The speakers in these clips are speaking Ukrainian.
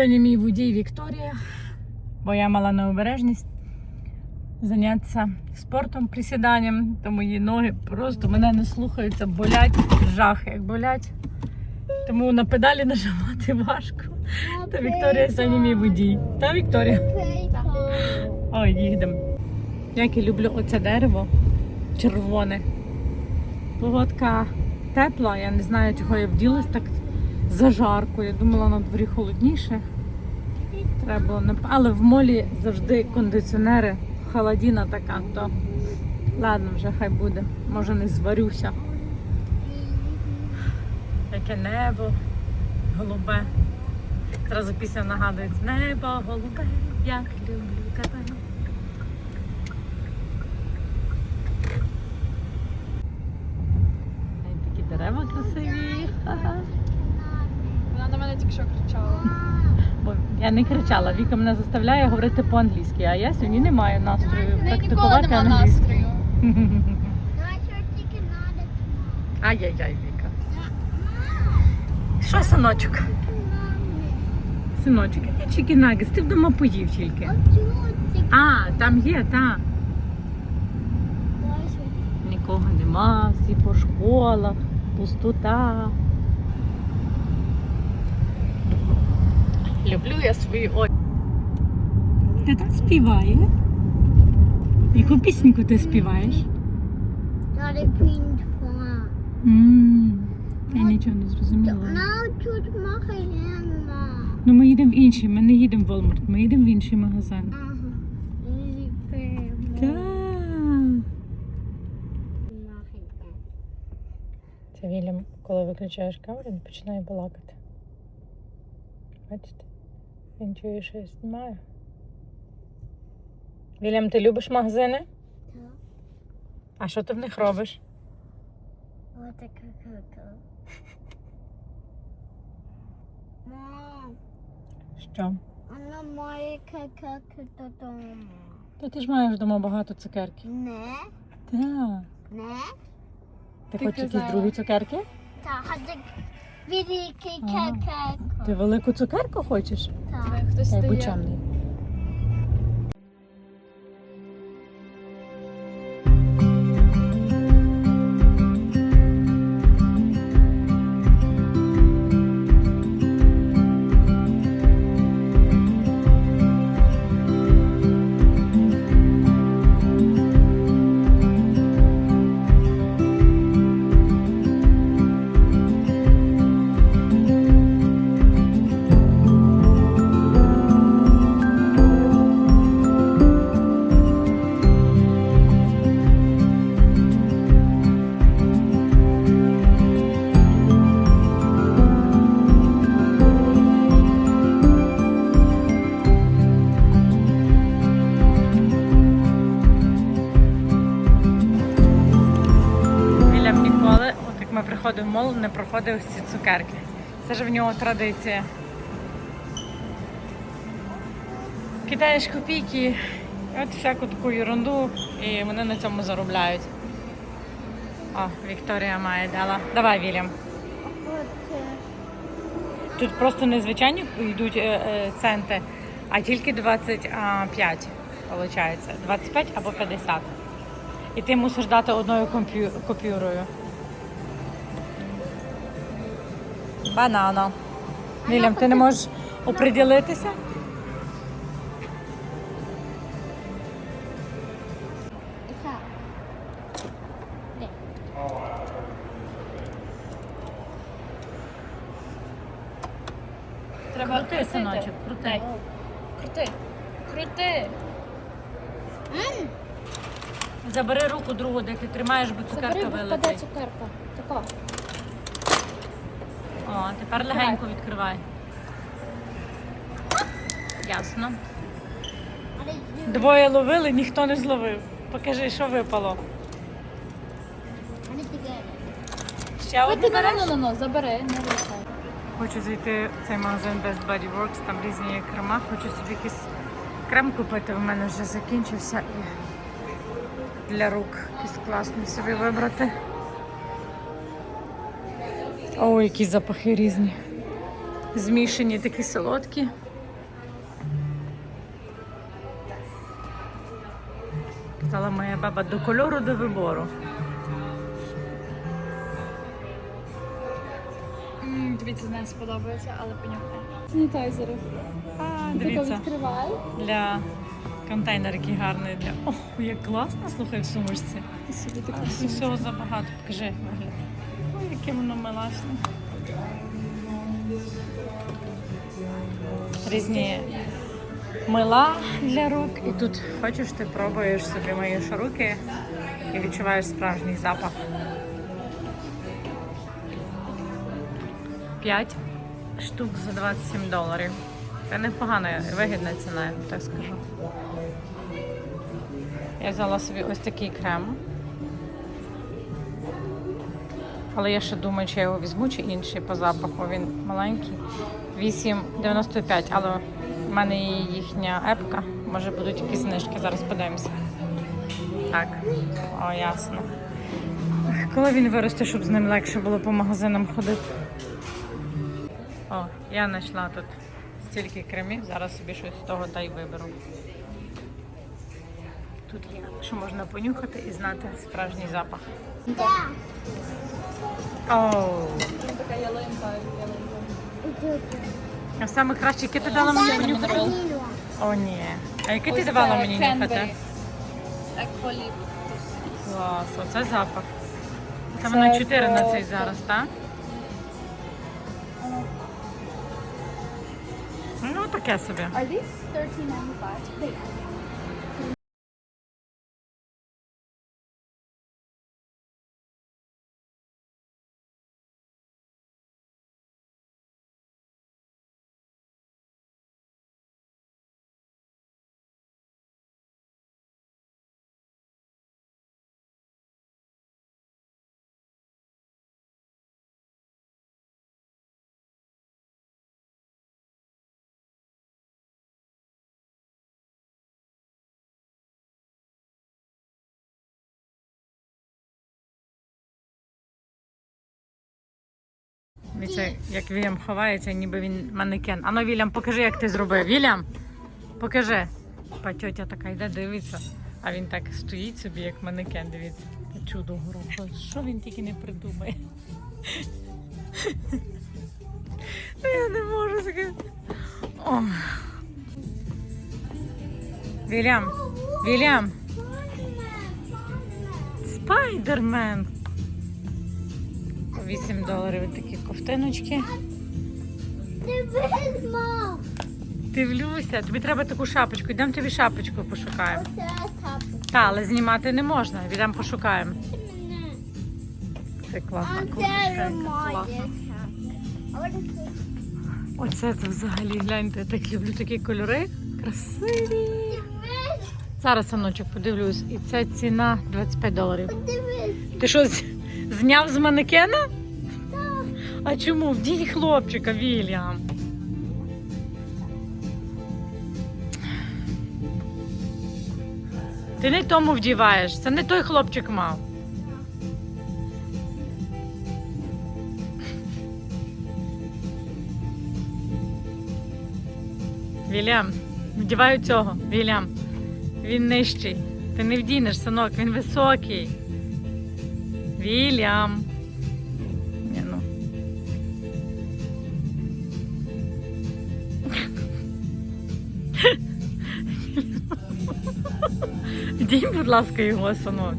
Сьогодні мій водій Вікторія, бо я мала необережність зайнятися спортом, присіданням, то мої ноги просто мене не слухаються, болять, жах як болять. Тому на педалі нажимати важко. Та Вікторія сьогодні мій водій. Та Вікторія. Ой, їдемо. Як я люблю оце дерево червоне. Погодка тепла, я не знаю, чого я вділась так зажарко. Я думала на дворі холодніше. Треба було не Але в молі завжди кондиціонери, холодіна така, то ладно, вже хай буде. Може не зварюся. Яке небо голубе. Зразу пісня нагадує небо голубе, як люблю тебе. Ай, Такі дерева красиві. Ага. Вона на мене тільки що кричала. Бо я не кричала, Віка мене заставляє говорити по-англійськи, а я сьогодні не маю настрою неї ніколи практикувати нема англійську. настрою. Ай-яй-яй, Віка. Що, синочок? Синочок, який чікінагіс, ти вдома поїв тільки. А, там є, так. Нікого нема, всі по школах, пустота. Люблю я свої очі. Ти так співає? Яку пісеньку ти співаєш? м я нічого не зрозуміла. Ну ми їдемо в інший, ми не їдемо в Walmart, ми їдемо в інший магазин. Це Вільям, коли виключаєш камеру, він починає балакати. Бачите? Він чує, що я знімаю. Вільям, ти любиш магазини? Так. А що ти в них робиш? Мам, Що? вона має какаки додому. Та ти ж маєш вдома багато цукерків. Не, Так. не. Ти, Ти хочеш якісь другі цукерки? Та хади великий Ага. Ти велику цукерку хочеш? Та. Хтось Ей, будь стає. Ось ці цукерки. Це ж в нього традиція. Кидаєш копійки, от всяку таку ерунду, і вони на цьому заробляють. О, Вікторія має дала. Давай, Вільям. Тут просто незвичайні йдуть е, е, центи, а тільки 25, виходить. 25 або 50. І ти мусиш дати одною комп'ю- Банана. Вільям, ти не можеш оприділитися? Треба Крути, синочок, крути. Крути. Крути. Забери руку другу, де ти тримаєш, бо цукерка Забери, бо впаде цукерка. Тако. О, тепер легенько відкривай. Ясно. Двоє ловили, ніхто не зловив. Покажи, що випало. Ще одне Ходи береш? на ну, ну, забери, не лишай. Хочу зайти в цей магазин Best Body Works, там різні є крема. Хочу собі якийсь крем купити, у мене вже закінчився і для рук якийсь класний собі вибрати. О, які запахи різні. Змішані такі солодкі. Питала моя баба до кольору до вибору. Дивіться, це не сподобається, але понюхай. Санітайзери. Дивіться, відкривай. для контейнера, який гарний. Для... О, як класно, слухай, в сумочці. І собі таку Всього забагато, покажи. Оля. Яке воно милашне. Різні мила для рук. І тут хочеш, ти пробуєш собі миєш руки і відчуваєш справжній запах. 5 штук за 27 доларів. Це непогана, вигідна ціна, я так скажу. Я взяла собі ось такий крем. Але я ще думаю, чи я його візьму, чи інший по запаху. Він маленький. 8,95, але в мене є їхня епка. Може будуть якісь знижки, зараз подивимося. Так, о, ясно. Коли він виросте, щоб з ним легше було по магазинам ходити. О, я знайшла тут стільки кремів, зараз собі щось з того та й виберу. Тут є, що можна понюхати і знати справжній запах. Да. Така ялинка, саме краще, яке ти дала мені понюхати? О, ні. А яке ти давала мені нюхати? Клас, оце запах. Це воно 14 просто. зараз, так? Ну, таке собі. Are these 13.95? Дивіться, як Вільям ховається, ніби він манекен. Ану, Вільям, покажи, як ти зробив. Вільям, покажи. Па тьотя така йде, дивиться. А він так стоїть собі, як манекен, дивіться. Чудо гороху. Що він тільки не придумає? Ну, Я не можу сказати. О. Вільям, Вільям. Спайдермен. По 8 доларів такі ковтиночки. Дивись, мам. Дивлюся, тобі треба таку шапочку. Йдемо тобі шапочку пошукаємо. Оце. Та, але знімати не можна. Йдемо пошукаємо. Це класна курточка. Класна. Оце це взагалі гляньте, я так люблю такі кольори. Красиві. Зараз, саночок, подивлюсь. І це ціна 25 доларів. Ти що, зняв з манекена? А чому? Вдінь хлопчика, Вільям. Ти не тому вдіваєш, це не той хлопчик мав. Вільям, вдівай цього, Вільям. Він нижчий. Ти не вдінеш, синок, він високий. Вільям. Вдінь, будь ласка, його, синок.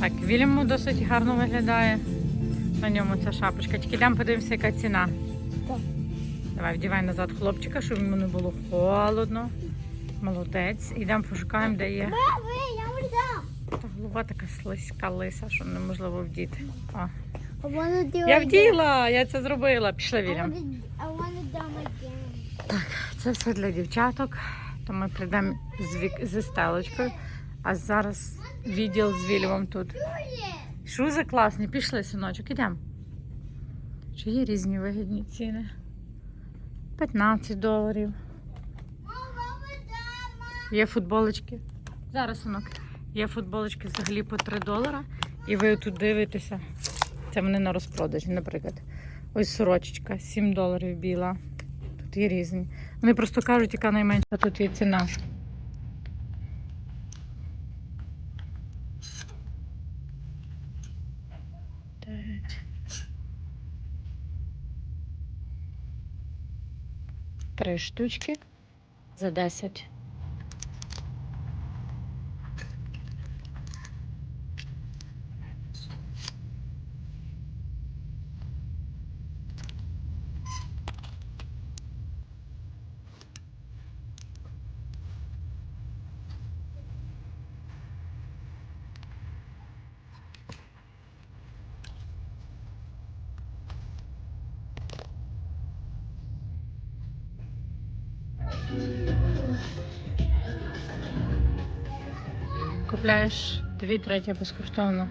Так, Вільяму досить гарно виглядає. На ньому ця шапочка. Тільки йдемо подивимося, яка ціна. Так. Давай, вдівай назад хлопчика, щоб йому не було холодно. Молодець. Йдемо пошукаємо, де є. Баби, я вдам. Та голова така слизька лиса, що неможливо вдіти. Do Я вділа, я це зробила. Пішли, it again. Це все для дівчаток. То ми прийдемо з, вік... зі стелочкою. А зараз відділ з Вільямом тут. Шузи класні, пішли, синочок, ідемо. Чи є різні вигідні ціни? 15 доларів. Є футболочки. Зараз, синок. Є футболочки взагалі по 3 долара. І ви тут дивитеся. Це вони на розпродажі, наприклад. Ось сорочечка, 7 доларів біла. Тут є різні. Вони просто кажуть, яка найменша тут є ціна. Три штучки за 10. Купляєш дві треті безкоштовно.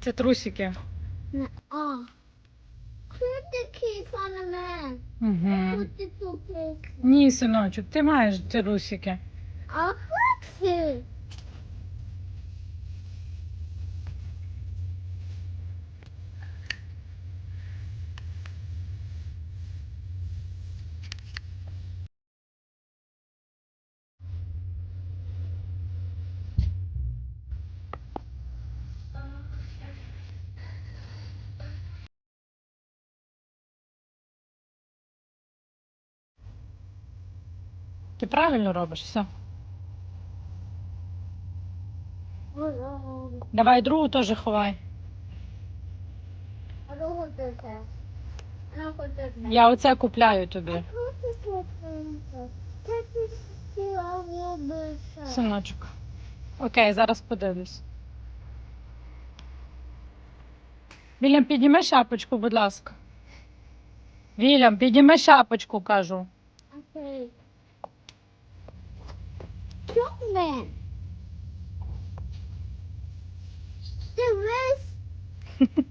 Це трусики. Угу. Ні, синочок, ти маєш трусики. А? Ти правильно робиш, все. Давай другу теж ховай. Я оце купляю тобі, синочок. Окей, зараз подивлюсь. Вільям, підніми шапочку, будь ласка. Вільям, підніми шапочку, кажу. Окей. Чокмен. Дивись.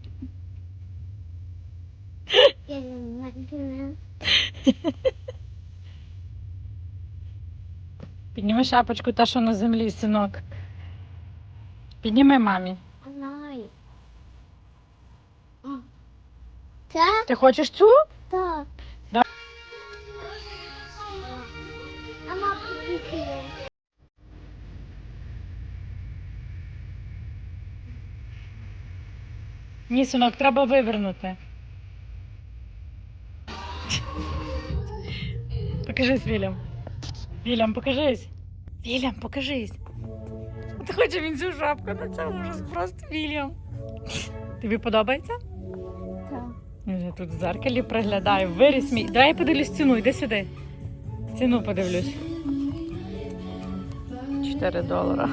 Підніми шапочку, та що на землі, синок. Підніми мамі. Ти хочеш цю? так. Да. Мама, Ні, синок, треба вивернути. Покажись, Вільям. Вільям, покажись. Вільям, покажись. Ти хоче він цю шапку, ну це ужас, просто Вільям. Тобі подобається? Так. Я тут в зеркалі приглядаю. Виріс мій. Давай я подивлюсь ціну, йди сюди. Ціну подивлюсь. 4 долара.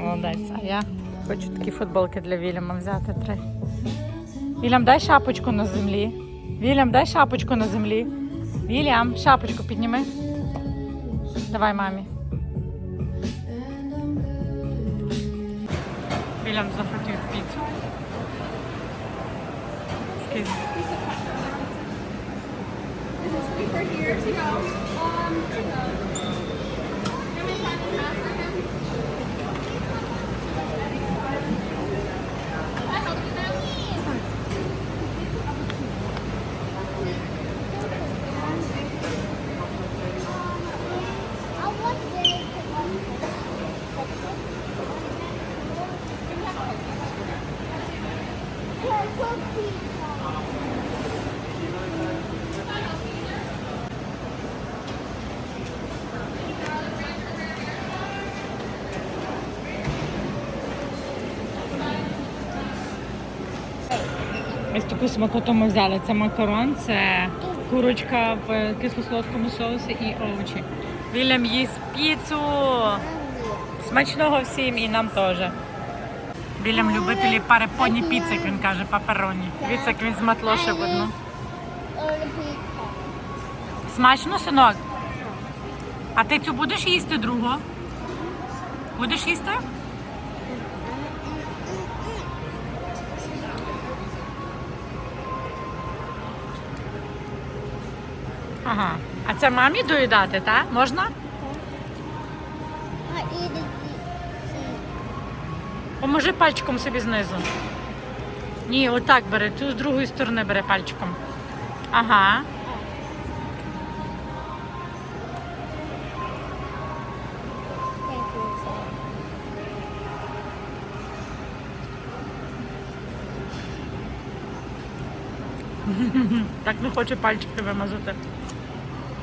Молодець. А я хочу такі футболки для Вільяма взяти три. Вільям, дай шапочку на землі. Вільям, дай шапочку на землі. Вільям, шапочку підніми. Давай мамі. Вільям захотів піцу. Скільки? Ось таку смакоту ми взяли. Це макарон, це курочка в кисло-солодкому соусі і овочі. Вільям їсть піцу. Смачного всім і нам теж. Вільям любителі парепоні піци, як він каже, папероні. Дивіться, як він зматлошив одну. Смачно, синок? А ти цю будеш їсти другу? Будеш їсти? Ага. А це мамі доїдати, так? Можна? Eat it. See. Поможи пальчиком собі знизу. Ні, отак бери, ту з другої сторони бери пальчиком. Ага. Так не хоче пальчики вимазати.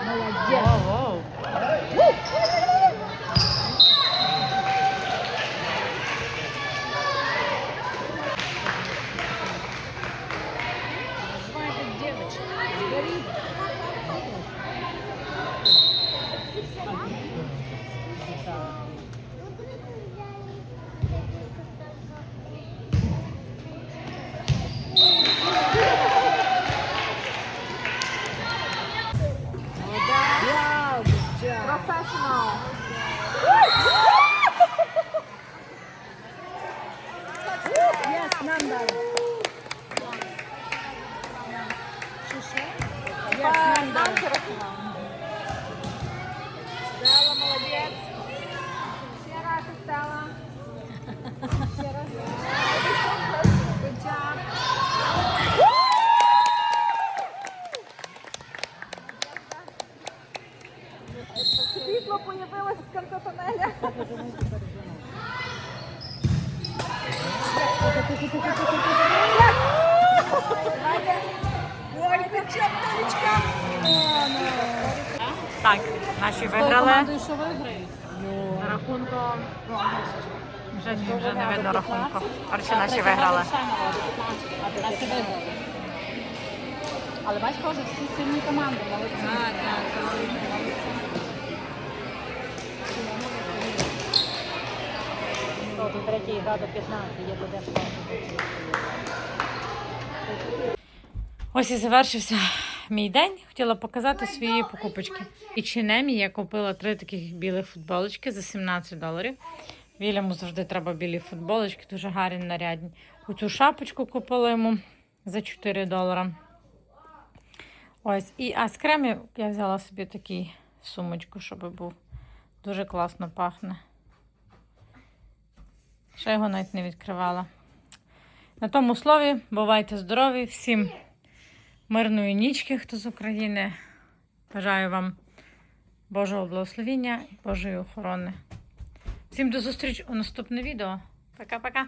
Malagyan. Wow, なんだろう。Так, наші виграли. що виграють? За рахунком. Вже, вже не видно рахунку. Коротше, наші виграли. Наші виграли. Але бач, кажуть, всі сильні команди. Молодці. Так, так, Тут третій гра до 15, є буде Ось і завершився мій день. Хотіла показати свої покупочки. І чинемі я купила три таких білих футболочки за 17 доларів. Вільяму завжди треба білі футболочки, дуже гарні нарядні. Оцю шапочку купила йому за 4 долара. Ось, і а з кремів я взяла собі таку сумочку, щоб був. Дуже класно пахне. Ще його навіть не відкривала. На тому слові, бувайте здорові, всім мирної нічки, хто з України. Бажаю вам Божого благословіння і Божої охорони. Всім до зустрічі у наступне відео. Пока-пока.